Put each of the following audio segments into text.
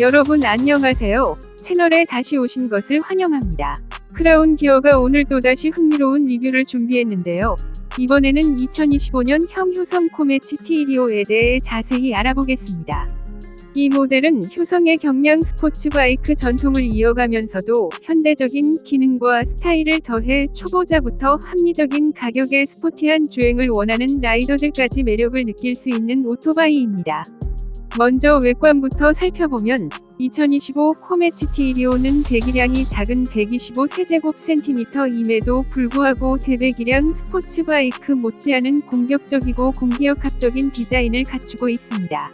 여러분 안녕하세요. 채널에 다시 오신 것을 환영합니다. 크라운 기어가 오늘 또다시 흥미로운 리뷰를 준비했는데요. 이번에는 2025년 형 효성 코메치 T125에 대해 자세히 알아보겠습니다. 이 모델은 효성의 경량 스포츠 바이크 전통을 이어가면서도 현대적인 기능과 스타일을 더해 초보자부터 합리적인 가격의 스포티한 주행을 원하는 라이더들까지 매력을 느낄 수 있는 오토바이입니다. 먼저 외관부터 살펴보면 2025 코메치 T125는 배기량이 작은 125 세제곱센티미터임에도 불구하고 대배기량 스포츠 바이크 못지않은 공격적이고 공기역학적인 디자인을 갖추고 있습니다.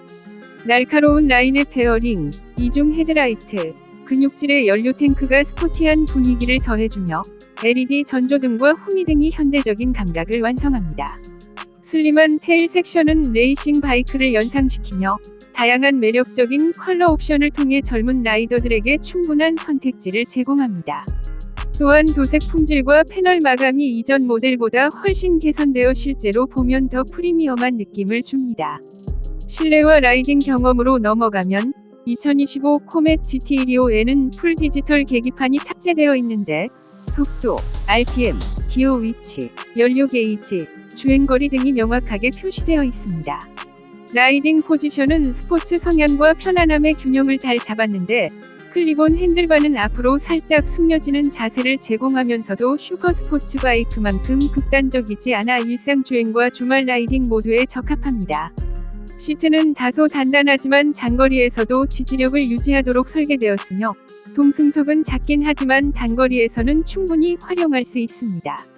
날카로운 라인의 페어링, 이중 헤드라이트, 근육질의 연료 탱크가 스포티한 분위기를 더해주며 LED 전조등과 후미등이 현대적인 감각을 완성합니다. 슬림한 테일 섹션은 레이싱 바이크를 연상시키며 다양한 매력적인 컬러 옵션을 통해 젊은 라이더들에게 충분한 선택지를 제공합니다. 또한 도색 품질과 패널 마감이 이전 모델보다 훨씬 개선되어 실제로 보면 더 프리미엄한 느낌을 줍니다. 실내와 라이딩 경험으로 넘어가면 2025 코멧 GT125에는 풀 디지털 계기판이 탑재되어 있는데 속도, RPM, 기어 위치, 연료 게이지, 주행거리 등이 명확하게 표시되어 있습니다. 라이딩 포지션은 스포츠 성향과 편안함의 균형을 잘 잡았는데 클리본 핸들바는 앞으로 살짝 숙여지는 자세를 제공하면서도 슈퍼 스포츠 바이크만큼 극단적이지 않아 일상 주행과 주말 라이딩 모두에 적합합니다. 시트는 다소 단단하지만 장거리에서도 지지력을 유지하도록 설계되었으며 동승석은 작긴 하지만 단거리에서는 충분히 활용할 수 있습니다.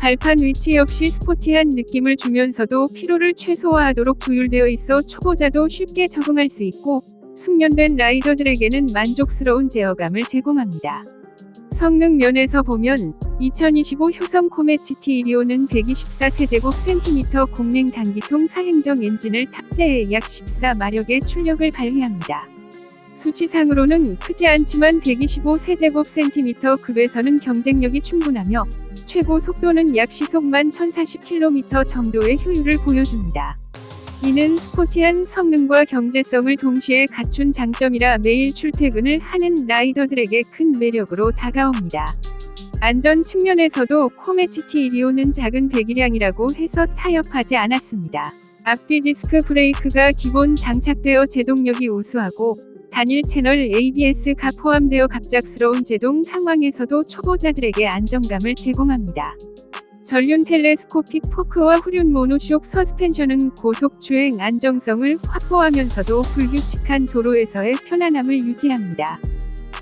발판 위치 역시 스포티한 느낌을 주면서도 피로를 최소화하도록 조율되어 있어 초보자도 쉽게 적응할 수 있고 숙련된 라이더들에게는 만족스러운 제어감을 제공합니다. 성능 면에서 보면 2025 효성 코멧 GT125는 124세제곱센티미터 공랭 단기통 사행정 엔진을 탑재해 약 14마력의 출력을 발휘합니다. 수치상으로는 크지 않지만 125세제곱센티미터 급에서는 경쟁력이 충분하며 최고 속도는 약 시속만 1040km 정도의 효율을 보여줍니다. 이는 스포티한 성능과 경제성을 동시에 갖춘 장점이라 매일 출퇴근을 하는 라이더들에게 큰 매력으로 다가옵니다. 안전 측면에서도 코메치 T125는 작은 배기량이라고 해서 타협하지 않았습니다. 앞뒤 디스크 브레이크가 기본 장착되어 제동력이 우수하고 단일 채널 ABS가 포함되어 갑작스러운 제동 상황에서도 초보자들에게 안정감을 제공합니다. 전륜 텔레스코픽 포크와 후륜 모노쇼크 서스펜션은 고속 주행 안정성을 확보하면서도 불규칙한 도로에서의 편안함을 유지합니다.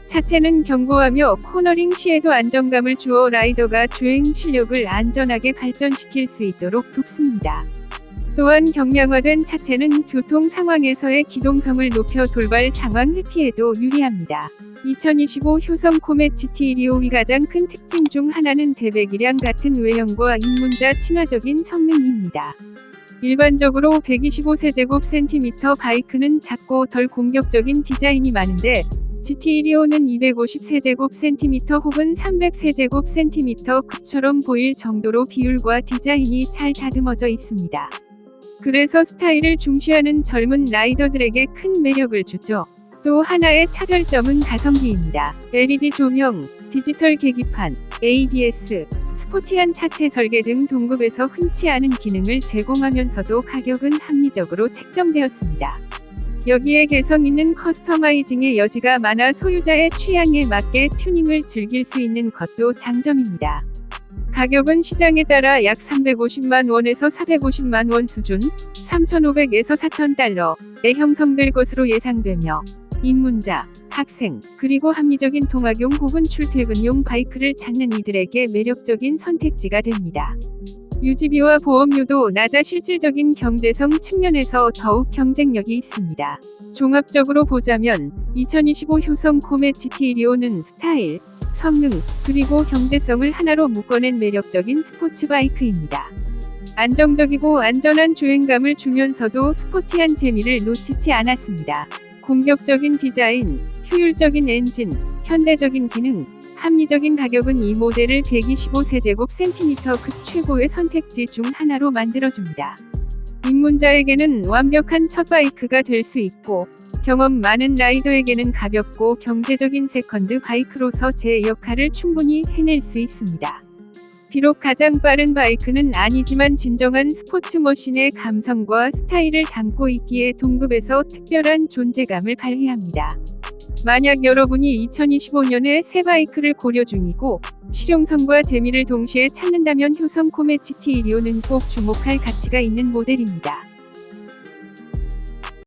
차체는 견고하며 코너링 시에도 안정감을 주어 라이더가 주행 실력을 안전하게 발전시킬 수 있도록 돕습니다. 또한 경량화된 차체는 교통 상황에서의 기동성을 높여 돌발 상황 회피에도 유리합니다. 2025 효성 코멧 GT125의 가장 큰 특징 중 하나는 대배기량 같은 외형과 입문자 친화적인 성능입니다. 일반적으로 125세제곱센티미터 바이크는 작고 덜 공격적인 디자인이 많은데 GT125는 250세제곱센티미터 혹은 300세제곱센티미터 급처럼 보일 정도로 비율과 디자인이 잘 다듬어져 있습니다. 그래서 스타일을 중시하는 젊은 라이더들에게 큰 매력을 주죠. 또 하나의 차별점은 가성비입니다. LED 조명, 디지털 계기판, ABS, 스포티한 차체 설계 등 동급에서 흔치 않은 기능을 제공하면서도 가격은 합리적으로 책정되었습니다. 여기에 개성 있는 커스터마이징의 여지가 많아 소유자의 취향에 맞게 튜닝을 즐길 수 있는 것도 장점입니다. 가격은 시장에 따라 약 350만 원에서 450만 원 수준, 3,500에서 4,000달러에 형성될 것으로 예상되며 입문자, 학생, 그리고 합리적인 통학용 혹은 출퇴근용 바이크를 찾는 이들에게 매력적인 선택지가 됩니다. 유지비와 보험료도 낮아 실질적인 경제성 측면에서 더욱 경쟁력이 있습니다. 종합적으로 보자면 2025 효성 코멧 GT125는 스타일, 성능, 그리고 경제성을 하나로 묶어낸 매력적인 스포츠 바이크입니다. 안정적이고 안전한 주행감을 주면서도 스포티한 재미를 놓치지 않았습니다. 공격적인 디자인, 효율적인 엔진, 현대적인 기능, 합리적인 가격은 이 모델을 125세제곱센티미터 급 최고의 선택지 중 하나로 만들어줍니다. 입문자에게는 완벽한 첫 바이크가 될 수 있고, 경험 많은 라이더에게는 가볍고 경제적인 세컨드 바이크로서 제 역할을 충분히 해낼 수 있습니다. 비록 가장 빠른 바이크는 아니지만 진정한 스포츠 머신의 감성과 스타일을 담고 있기에 동급에서 특별한 존재감을 발휘합니다. 만약 여러분이 2025년에 새 바이크를 고려 중이고 실용성과 재미를 동시에 찾는다면 효성 코메치 T125는 꼭 주목할 가치가 있는 모델입니다.